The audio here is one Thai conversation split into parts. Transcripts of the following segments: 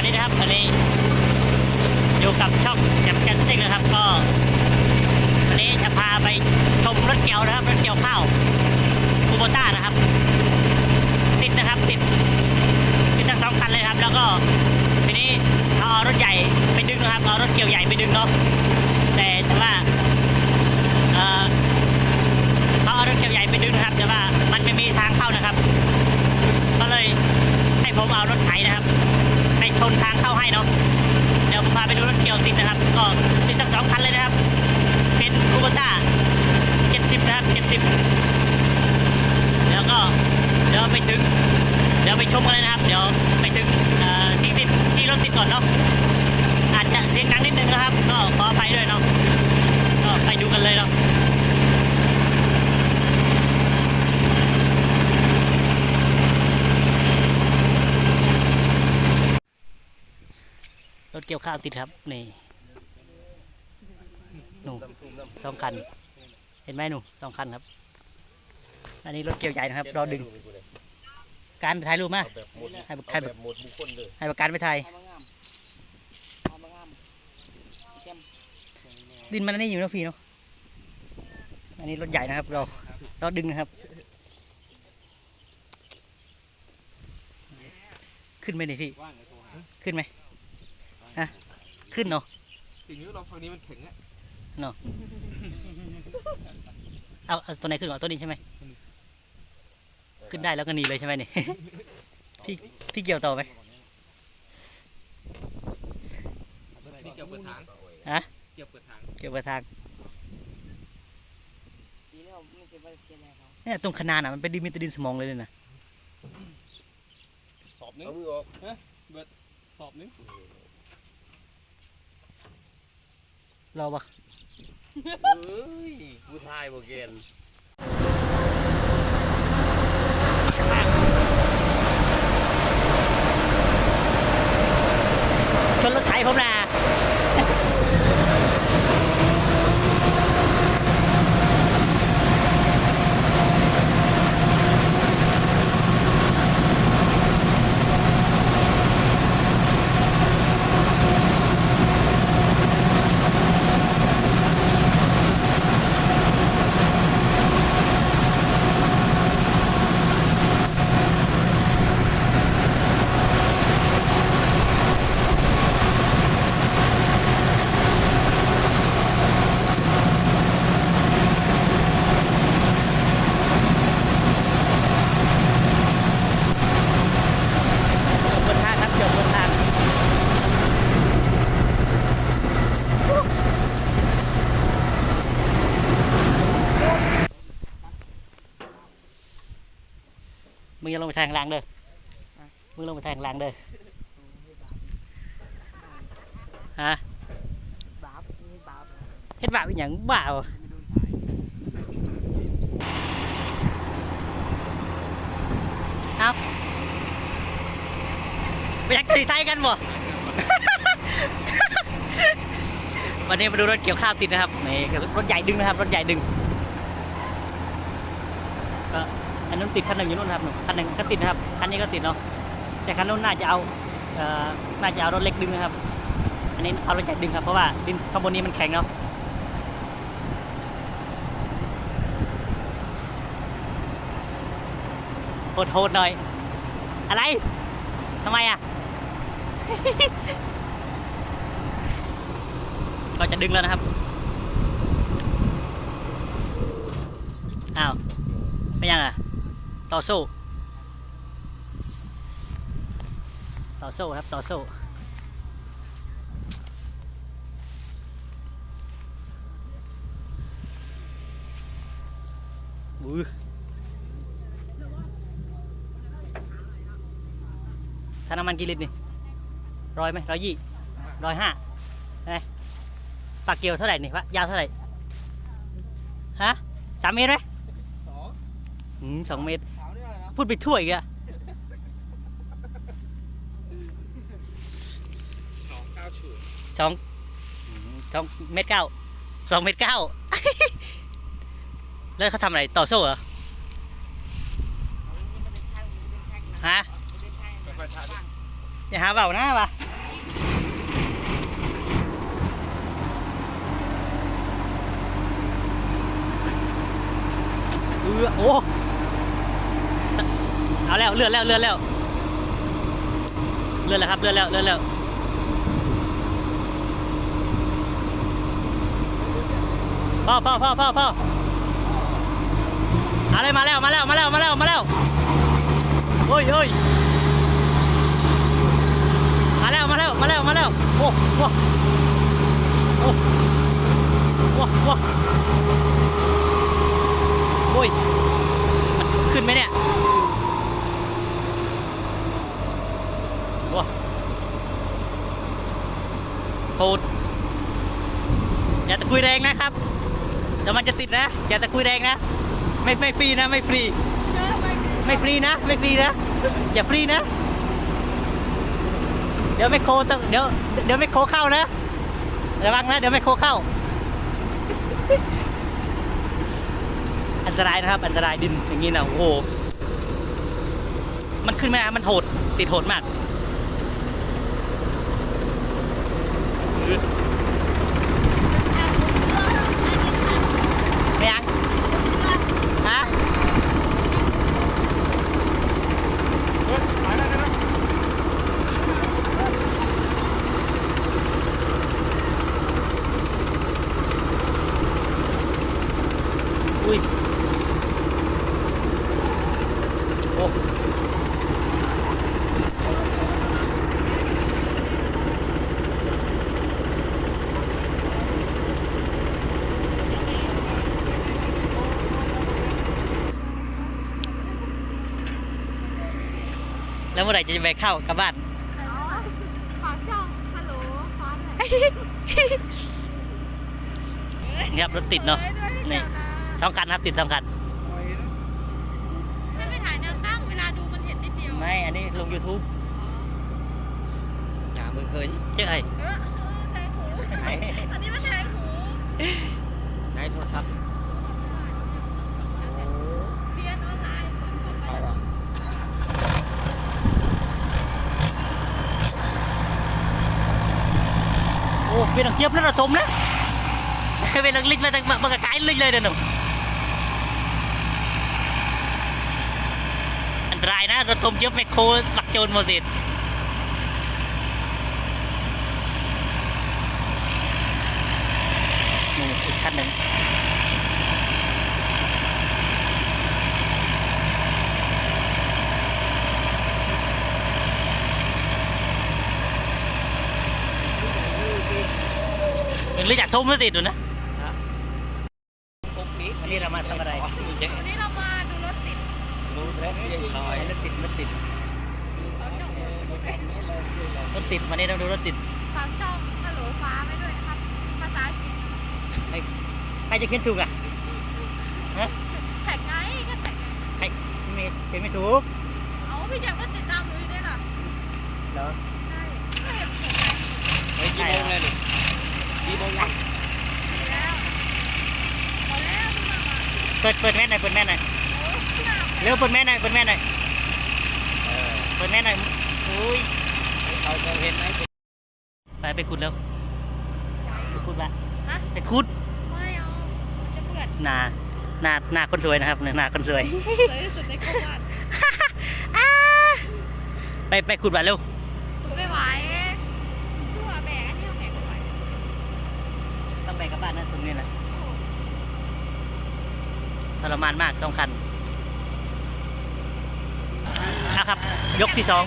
วัสดีนะครับวันนี้อยู่กับช่องแจมแกนซิ่งนะครับ ก็วันนี้จะพาไปชมรถเกี่ยวนะครับรถเกี่ยวข้าวคูโบต้านะครับ ติดนะครับติดติดทั้งสองคันเลยครับ แล้วก็ทีนี้เอารถใหญ่ไปดึงนะครับเอารถเกี่ยวใหญ่ไปดึงเนาะแต่แต่ว่าเออเขาเอารถเกี่ยวใหญ่ไปดึงนะครับ แต่ว่ามันไม่มีทางเข้านะครับ ก็เลยให้ผมเอารถไถนะครับ ชนทางเข้าให้เนาะเดี๋ยวผมพาไปดูรถเกี่ยวติดนะครับ ก็ติดทั้งสองคันเลยนะครับ เป็นคูโบต้า70 นะครับ 70 แล้วก็เดี๋ยวไปถึง เดี๋ยวไปชมกันเลยนะครับ เดี๋ยวไปถึงที่ติดที่รถติดก่อนเนาะอาจจะเสียงดังนิดนึงนะครับ ก็ขออภัยด้วยเนาะก็ไปดูกันเลยเนาะ เกี่ยวข้าวติดครับนี่หนูสองคัน เห็นไหมหนูสองคันครับ อันนี้รถเกี่ยวใหญ่นะครับรอดึง การไปถ่ายรูปมาแบบหมดให้ให้เอาแบบหมดบุคคลเลยให้ประกันไปถ่ายเอามางามเอามางามแก้มดินมันอันนี่อยู่นะพี่เนาะอันนี้รถใหญ่นะครับเราเราดึงนะครับ ขึ้นไหมเนี่ยพี่ว่างเลยโทรหาขึ้นไหมฮะ ขึ้นเนาะสิ่งนี้เราฝั่งนี้มันแข็งอะเอาเอาตัวไหนขึ้นก่อนตัวนี้ใช่ไหมขึ้นได้แล้วก็หนีเลยใช่ไหมเนี่ยพี่พี่เกี่ยวต่อไหมนี่เกี่ยวเปิดทางฮะเกี่ยวเปิดทางเกี่ยวกับทางดีแล้วไม่เสียบริเสียแรงเขาเนี่ยตรงขนาดน่ะมันเป็นดินมีแต่ดินสมองเลยเลยนะสอบนึงเอามือออกสอบนึง รอปะเฮ้ยผู้ชายโบเกนชนรถไถผมนะจบบนทางครับจบบนทางมึง อย่าลงไปทางล่างเด้อมึงลงไปทางล่างเด้อฮะบาปนี่บาปเฮ็ดบ้าเป็นหยังบ้าบ่เอาไปยักตีไทยกันบ่ วันนี้มาดูรถเกี่ยวข้าวติดนะครับนี่รถใหญ่ดึงนะครับ รถใหญ่ดึงก็ อันนั้นติดคันหนึ่งอยู่นู่นครับหนูคันหนึ่งก็ติดนะครับคันนี้ก็ติดเนาะแต่คันนู้นน่าจะเอาเอ่อน่าจะเอารถเล็กดึงนะครับ อันนี้เอารถใหญ่ดึงครับเพราะว่าดินข้างบนนี้มันแข็งเนาะโหดๆหน่อย อะไรทำไมอะ ก็จะดึงแล้วนะครับ อ้าว ไม่ยังอะ ต่อสู้ต่อสู้ครับต่อสู้มือถ้าน้ำมันกี่ลิตรนี่ร้อยไหมร้อยยี่ร้อยห้าไงปากเกียวเท่าไหร่นี่วะยาวเท่าไหร่ฮะสามเมตรไหมสองอืมสองเมตร พูดไปทั่วอีกอะสองเก้าฉูดสองสองเมตรเก้าสองเมตรเก้าแล้วเขาทำอะไรต่อสู้เหรอฮะอย่าหาเบาหน้าปะเออโอ้ เอาแล้วเลื่อนแล้วเลื่อนแล้วเลื่อนแล้วครับเลื่อนแล้วเลื่อนแล้วพ่อพ่อพ่อพ่อพ่อเอาเลยมาแล้วมาแล้วมาแล้วมาแล้วมาแล้วโอ้ยโอ้ยมาแล้วมาแล้วมาแล้วมาแล้วโอ้โหโอ้โหโอ้โหโอ้ยมันขึ้นไหมเนี่ยโอ้ โหดอย่าตะคุยแรงนะครับเดี๋ยวมันจะติดนะ อย่าตะคุยแรงนะ ไม่ไม่ฟรีนะ ไม่ฟรี ไม่ฟรีนะ ไม่ฟรีนะ อย่าฟรีนะ เดี๋ยวไม่โคต้องเดี๋ยวเดี๋ยวไม่โคเข้านะ ระวังนะ เดี๋ยวไม่โคเข้า อันตรายนะครับ อันตรายดินอย่างนี้นะโอ้โห มันขึ้นไม่ได้มันโหด ติดโหดมาก แล้วเมื่อไหร่จะไปเข้ากลับบ้านอ๋อฝากช่องฮัลโหลฟ้าหน่อยนี่ครับรถติดเนาะนี่สองคันครับติดสองคันไม่ไปถ่ายแนวตั้งเวลาดูมันเห็นนิดเดียวไม่อันนี้ลง YouTube หนามึงเคยเจ๊ไอ้เออแทงหูอันนี้มันแทงหูใช้โทรศัพท์ เรียนออนไลน์คนกดไป โอ้เป็นดังเจี๊ยบแล้วเราสมนะ เป็นดั งลิกเลยแต่มันก็กลายลิกเลยเดี๋ยวหนูอันตรายนะรถทมเจี๊ยบแมคโครหลักโจรโมดิดนี่อีกคันหนึ่ง ยังรู้จักทุ่มแล้วติดอยู่นะปุ๊บนี้อันนี้เรามาทำอะไรเจ๊วันนี้เรามาดูรถติดรู้แล้วยังลอยรถติดรถติดเราจะรถติดวันนี้เราดูรถติดฝากช่องฮัลโหลฟ้าไว้ด้วยครับภาษาอังกฤษใครจะเขียนถูกอะฮะแท็กไงก็แท็กไงใครไม่เขียนไม่ถูกเอาพี่แจ็คก็ติดตามหนูอยู่ด้วยเหรอเหรอใช่ก็เห็นผมไงเฮ้ยกี่โมงเลย นี่กี่โมงยังดีแล้วพอแล้วพี่มามาเปิดเปิดแม่หน่อยเปิดแม่หน่อยโอ้พี่มาเร็วเปิดแม่หน่อยเปิดแม่หน่อยเออเปิดแม่หน่อยอุ้ยเขาจะเห็นไหมไปไปขุดแล้วไปขุดละฮะไปขุดไม่เอามันจะเปื่อนหนาหนาหนาคนสวยนะครับหนาคนสวยสวยที่สุดในโคราชไปไปขุดละเร็วถูไม่ไหวตัวแบกอันนี้เอาแบกไม่ไหว ต้องไปกลั บ้านนะตรงนี้นะทรมานมากสองคันอะครับ ยกที่สอง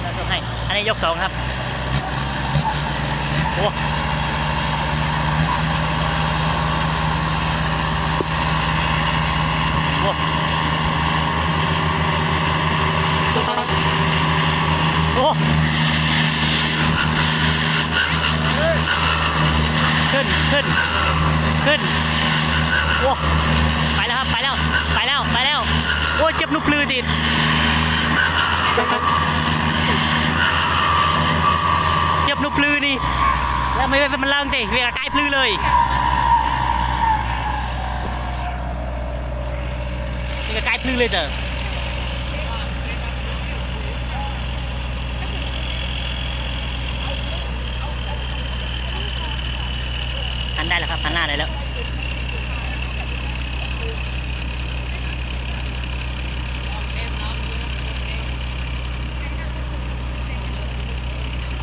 เรายกให้ อันนี้ยกสองครับโอ้โหโอ้ขึ้น ขึ้น ขึ้น โอ้ ไปแล้วครับ ไปแล้ว ไปแล้ว ไปแล้ว โอ้ เจ็บลูกปลือติ ดเจ็บนุปลือนี่แล้วไม่เป็นมันเลิงติเวลาใกล้พลือเลยนี่ก็ใกล้พลือเลยเด้อหันได้แล้วครับหันหน้าได้แล้ว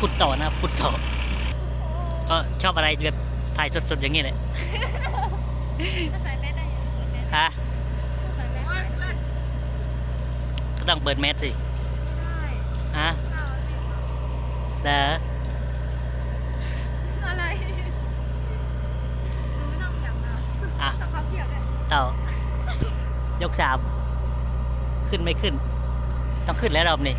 ขุดต่อนะขุดต่อ ก็ชอบอะไรแบบถ่ายสดๆอย่างนี้เลยฮะก็ต้องเปิดแมสสิฮะแล้วอะไรอะต่อยกสามขึ้นไม่ขึ้น ต้องขึ้นแล้วรอบนี้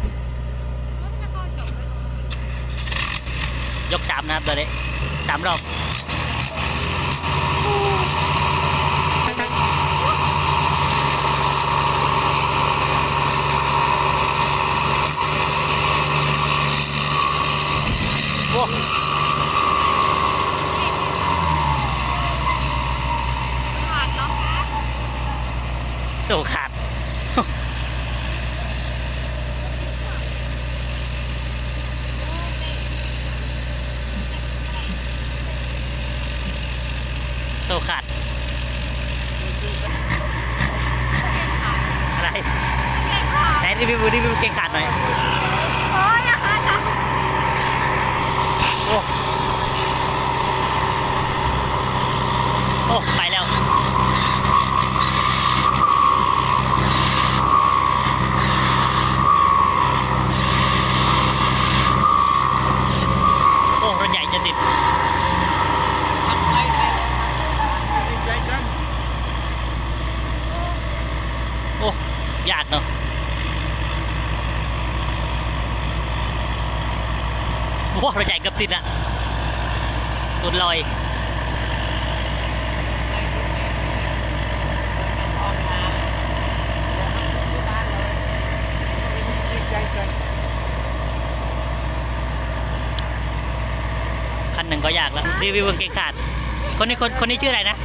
ยกสามนะครับตอนนี้สามรอบโอ้ขาดเนาะโซขาด โซขาด อะไร ไหนรีวิวรีวิวเก่งขาดหน่อย โอ้ยอย่าขาดนะ โอ้ โอ้ ไปแล้วโอ้รถใหญ่จะติดโอ้ยากเนาะว้ารถใหญ่เกับติดอะตุดลอย คัน หนึ่งก็ยากแล้วรีวิวกางเกงขาด คนนี้คนคนนี้ชื่ออะไรนะ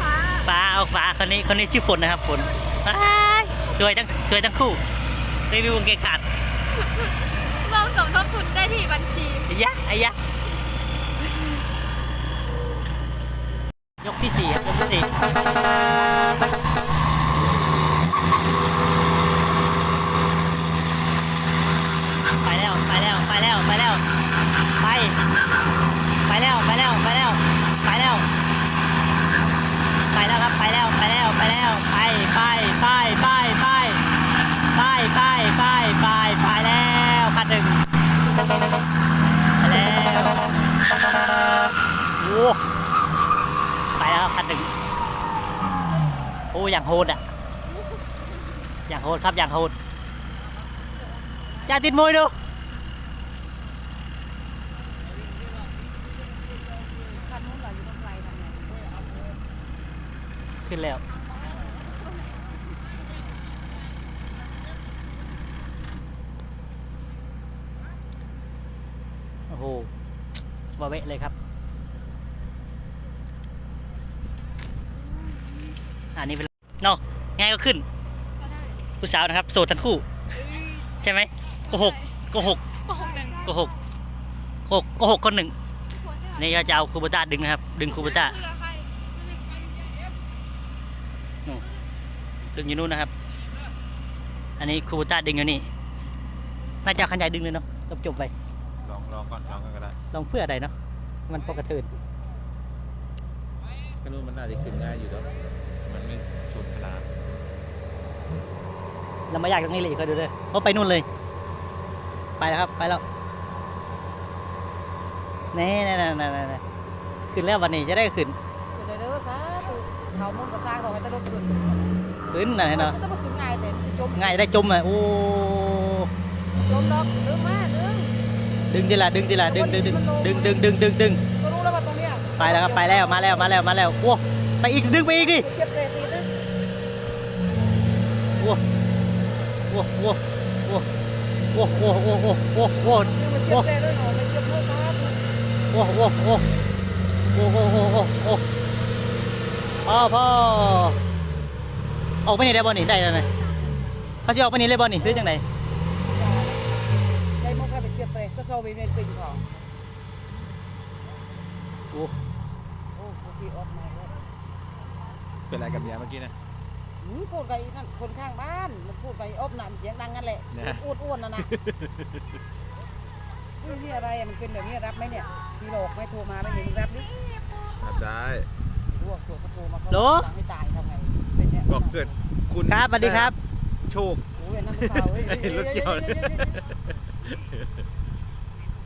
ฟ้าฟ้าเอาฟ้าคนนี้คนนี้ชื่อฝนนะครับฝนอ้ายสวยทั้งสวยทั้งคู่รีวิวกางเกงขาดลองสมทบทุนได้ที่บัญชีไอ้ยะไอ้ยะ ไปแล้วครันหนึ่งโอ้อย่างโหดอะ อย่างโหดครับอย่างโหดอย่าติดมวยดูขึ้นแล้วโอ้โหวาเวะเลยครับ อันนี้เป็นเนาะง่ายก็ขึ้นก็ได้ผู้สาวนะครับ โสดทั้งคู่ ใช่ไหมโกหกโกหกโกหกหนึ่งโกหกโกหกโกหกคนหนึ่งทุกคนใช่ไหมนี่ก็จะเอาคูโบต้าดึงนะครับ ดึงคูโบต้าเพื่อใครดึงอยู่นู่นนะครับ อันนี้คูโบต้าดึงอยู่นี่น่าจะเอาคันใหญ่ดึงเลยเนาะจบจบๆไปลองลองก่อนลองกันก็ได้ลองเพื่ออะไรเนาะมันพอกระเทินก็นู้นมันน่าจะขึ้นง่ายอยู่แล้ว มันไม่ชนขนาดเรามาอยากตรงนี้เลยอีกก็ดูเลยเพราะไปนู่นเลย ไปแล้วครับ ไปแล้วนี่นี่นี่นี่นี่ขึ้นแล้ววันนี้จะได้ขึ้น เดี๋ยวเด้อสาธุเขามุ่งกระซ่างต่อไปตะลุกขึ้นขึ้นหน่อยเนาะมันจะมาขึ้นง่ายแต่จะจมง่ายได้จมอะโอ้จมดอกดึงมาดึงดึงทีละดึงทีละดึงดึงดึงดึงดึงดึงดึงดึงก็รู้แล้วว่าตรงเนี้ยไปแล้วครับไปแล้วมาแล้วมาแล้วมาแล้วโอ้ ไปอีกดึงไปอีกดิเก็บเลยตีนึงโอ้โอ้โอ้โอ้โอ้โอ้โอ้โอ้โอ้โอ้นี่มันเก็บเลยด้วยหนอมันเก็บเพื่อสาธุโอ้โอ้โอ้โอ้โอ้โอ้โอ้โอ้พ่อพ่อออกไปนี่ได้บ่นี่ได้แล้วไงเขาสิออกไปนี่เลยบ่นี่หรือจังไดได้มุกแล้วไปเก็บเลยก็โซวีเมนปิงของโอ้โอ้โหพี่ออกมาแล้ว เป็นอะไรกับเมียเมื่อกี้นะ หืมพูดไปนั่นคนข้างบ้านมันพูดไปอบหนำเสียงดังงั้นแหละนะอ้วนอ้วนๆนะนะเฮ้ยนี่อะไรอะมันเป็นแบบนี้รับไหมเนี่ยพี่โลกไม่โทรมาไม่เห็นมึงรับดิรับได้รู้ว่าตัวเขาโทรมาเขาโหล สั่งให้ตายทำไงเป็นเนี่ยบอกเกิดคุณครับสวัสดีครับ โชค โอ้ยนั่นก็เปล่าเฮ้ยรถเกี่ยว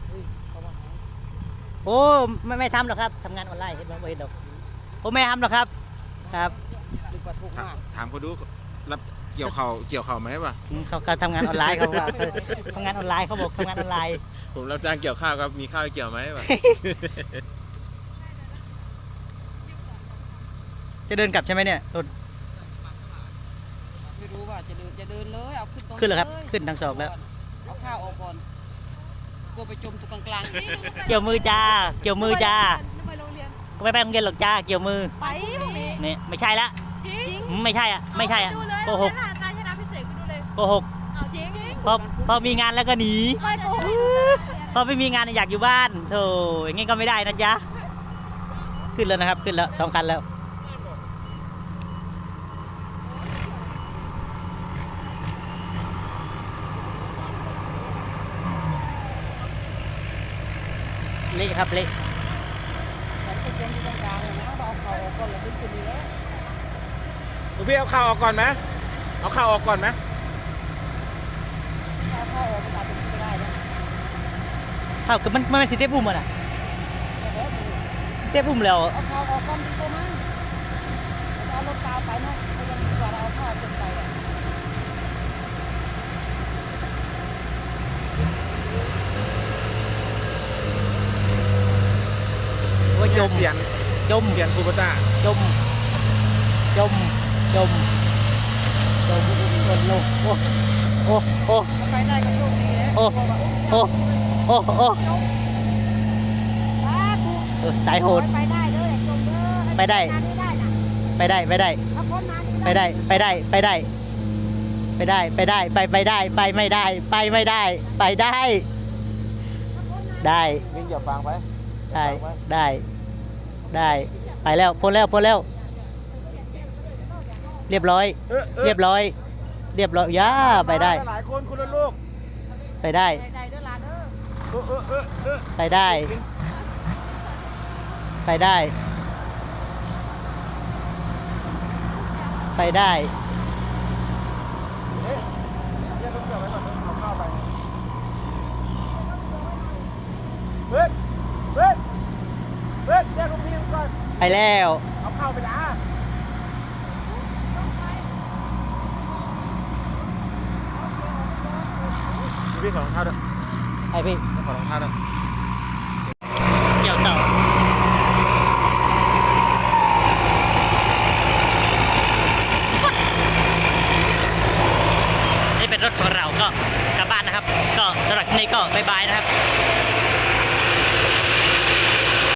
เฮ้ยเขาว่าไงโอ้ไม่ไม่ทำหรอกครับทำงานออนไลน์เห็นบ้างไม่เห็นหรอกโอ้ไม่ทำหรอกครับครับนึ กว่าทุกข์ถามมากถามเขาดูรับเกี่ยวเข่าเกี่ยวเข่าไหมวะอืมเขาเขาทำงานออนไลน์เขาว่าเขาทำงานออนไลน์เขาบอกทำงานออนไลน์ผมรับจ้างเกี่ยวข้าวครับมีข้าวให้เกี่ยวไหมวะ จะเดินกลับใช่ไหมเนี่ยรถ ไม่รู้ว่าจะเดินจะเดินเลยเอาขึ้นตรงขึ้นแล้วครับเยขึ้นทางศอกแล้ว เอาข้าวออกก่อนกลัวไปจมตรงกลางๆเกี่ยวมือจ้า เกี่ยวมือจ้า ไปโรงเรียนก็ไม่ไปโรงเรียนหรอกจ้า เกี่ยวมือไปพรุ่งนี้ นี่ไม่ใช่ละจริงอืม ไม่ใช่อะไม่ใช่อะดูเลยโกหกเวลาตาชนะพิเศษไปดูเลยโกหกเอาจริงจริงพอพอมีงานแล้วก็หนี ไม่โกหกพอไม่มีงานอยากอยู่บ้านโธ่อย่างงี้ก็ไม่ได้นะจ๊ะ ขึ้นแล้วนะครับ ขึ้นแล้วสองคันแล้ว เละครับเละ ฉันไปจมอยู่ตรงกลางเลยนะเราเอาข้าวออกก่อนแล้วขึ้นคนนี้แล้ว ลูกพี่เอาข้าวออกก่อนไหมเอาข้าวออกก่อนไหมถ้าเอาข้าวออกมันอาจจะขึ้นไม่ได้นะเท่ากับมันมันเป็นสิเทปุ่มอะนะเทปุ่มแล้วเอาข้าวออกก่อนดีกว่ามั้งเอารถเปล่าไปเนาะเขายังดีกว่าเราเอาข้าวจนไปอะว่าจมเสียนจมเสียนคูปต้าจมจม จมจมหล่นลงโอ้โอ้โอ้ไปได้ก็โชคดีนะโอ้โอ้โอ้โอ้สายโหดไปได้เลยจมเด้อไปได้ไปได้ไปได้ไปได้ไปได้ไปได้ไปได้ไปได้ไปไปได้ไปไม่ได้ ไปไม่ได้ ไปได้ ได้วิ่งอย่าฟังไปได้ได้ได้ ไปแล้วพ้นแล้วพ้นแล้ว เรียบร้อยเรียบร้อย เรียบร้อยย่าไปได้ หลายคนคุณลูกไปได้ได้ได้เด้อหลานเด้อเออเออเออเออไปได้ ไปได้ ไปได้เฮ้ยเฮ้ยเฮ้ยเรียกลูกพี่ก่อนไปแล้ว เอาข้าวไปนะ พี่ขอรองเท้าด้วยไปพี่ขอรองเท้าด้วย